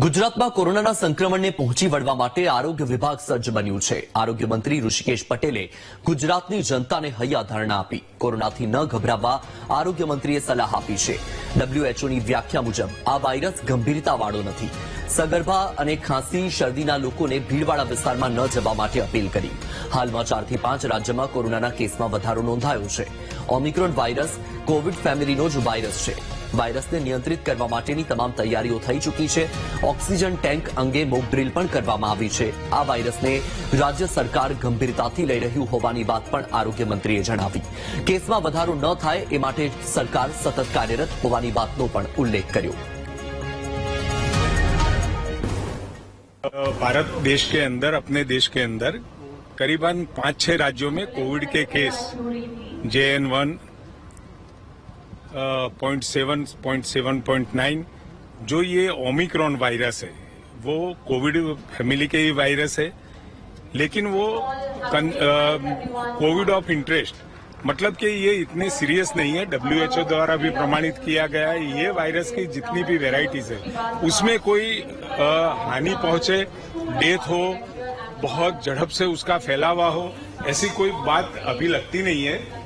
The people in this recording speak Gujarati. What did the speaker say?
ગુજરાતમાં કોરોનાના સંક્રમણને પહોંચી વળવા માટે આરોગ્ય વિભાગ સજ્જ બન્યું છે. આરોગ્ય મંત્રી ઋષિકેશ પટેલે ગુજરાતની જનતાને હૈયાધારણા આપી. કોરોનાથી ન ગભરાવવા આરોગ્ય મંત્રીએ સલાહ આપી છે. ડબ્લ્યુએચઓની વ્યાખ્યા મુજબ આ વાયરસ ગંભીરતાવાળો નથી. સગર્ભા અને ખાંસી શરદીના લોકોને ભીડવાળા વિસ્તારમાં ન જવા માટે અપીલ કરી. હાલમાં ચારથી પાંચ રાજ્યમાં કોરોનાના કેસમાં વધારો નોંધાયો છે. ઓમિક્રોન વાયરસ કોવિડ ફેમિલીનો જ વાયરસ છે. વાયરસને નિયંત્રિત કરવા માટેની તમામ તૈયારીઓ થઈ ચૂકી છે ઓક્સિજન ટેન્ક અંગે મોક ડ્રીલ પણ કરવામાં આવી છે આ વાયરસને રાજ્ય સરકાર ગંભીરતાથી લઈ રહ્યું હોવાની વાત પણ આરોગ્ય મંત્રીએ જણાવી કેસમાં વધારો ન થાય એ માટે સરકાર સતત કાર્યરત હોવાની વાતનો પણ ઉલ્લેખ કર્યો भारत देश के अंदर अपने देश के अंदर करीबन पांच छह राज्यों में कोविड के केस जे N one point seven point seven point nine, जो ये ओमिक्रॉन वायरस है, वो कोविड फैमिली के ही वायरस है, लेकिन वो कोविड ऑफ़ इंटरेस्ट मतलब कि ये इतने सीरियस नहीं है, डब्ल्यूएचओ द्वारा भी प्रमाणित किया गया है, ये वायरस की जितनी भी वेराइटीज है, उसमें कोई हानि पहुँचे, डेथ हो, बहुत झड़प से उसका फैलावा हो, ऐसी कोई बात अभी लगती नहीं है।